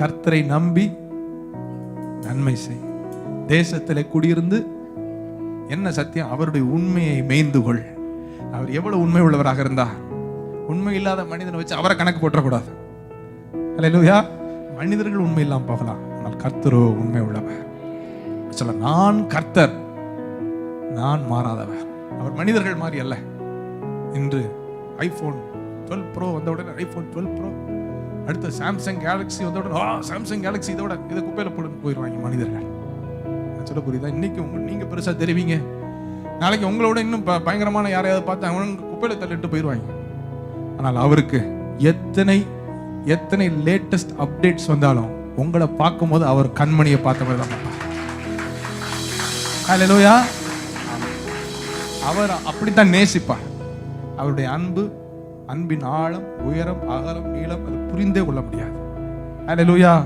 கர்த்தரை நம்பி நன்மை செய். தேசத்தில் குடியிருந்து என்ன சத்தியம்? அவருடைய உண்மையை மேய்ந்து கொள் அவர் எவ்வளவு உண்மை உள்ளவராக இருந்தா உண்மை இல்லாத மனிதனை வச்சு அவரை கணக்கு போட்டக்கூடாது அல்லேலூயா மனிதர்கள் உண்மை இல்லாமல் போகலாம். ஆனால் கர்த்தரோ உண்மை உள்ளவர். சொல்ல நான் கர்த்தர். நான் மாறாதவர். அவர் மனிதர்கள் மாதிரி அல்ல. இன்று ஐபோன் டுவெல் ப்ரோ வந்த உடனே ஐபோன் டுவெல் ப்ரோ அடுத்து சாம்சங் கேலக்ஸி வந்த உடனே ஆ சாம்சங் கேலக்ஸி இதோட இதை குப்பையில போட்டு போயிடுவாங்க மனிதர்கள். நான் சொல்ல புரியுதா? இன்னைக்கு உங்க நீங்க பெருசா தெரிவிங்க. நாளைக்கு உங்களோட இன்னும் பயங்கரமான யாரையாவது பார்த்து அவங்க குப்பையில தள்ளிட்டு போயிடுவாங்க. ஆனால் அவருக்கு எத்தனை எத்தனை லேட்டஸ்ட் அப்டேட்ஸ் வந்தாலும் உங்களை பார்க்கும்போது அவர் கண்மணியை பார்த்த மாதிரி தான். ஹalleluya அவர் அப்படித்தான் நேசிப்பார். அவருடைய அன்பு அன்பின் ஆழம் உயரம் அகலம் நீளம் அது புரிந்தே கொள்ள முடியாது. ஹalleluya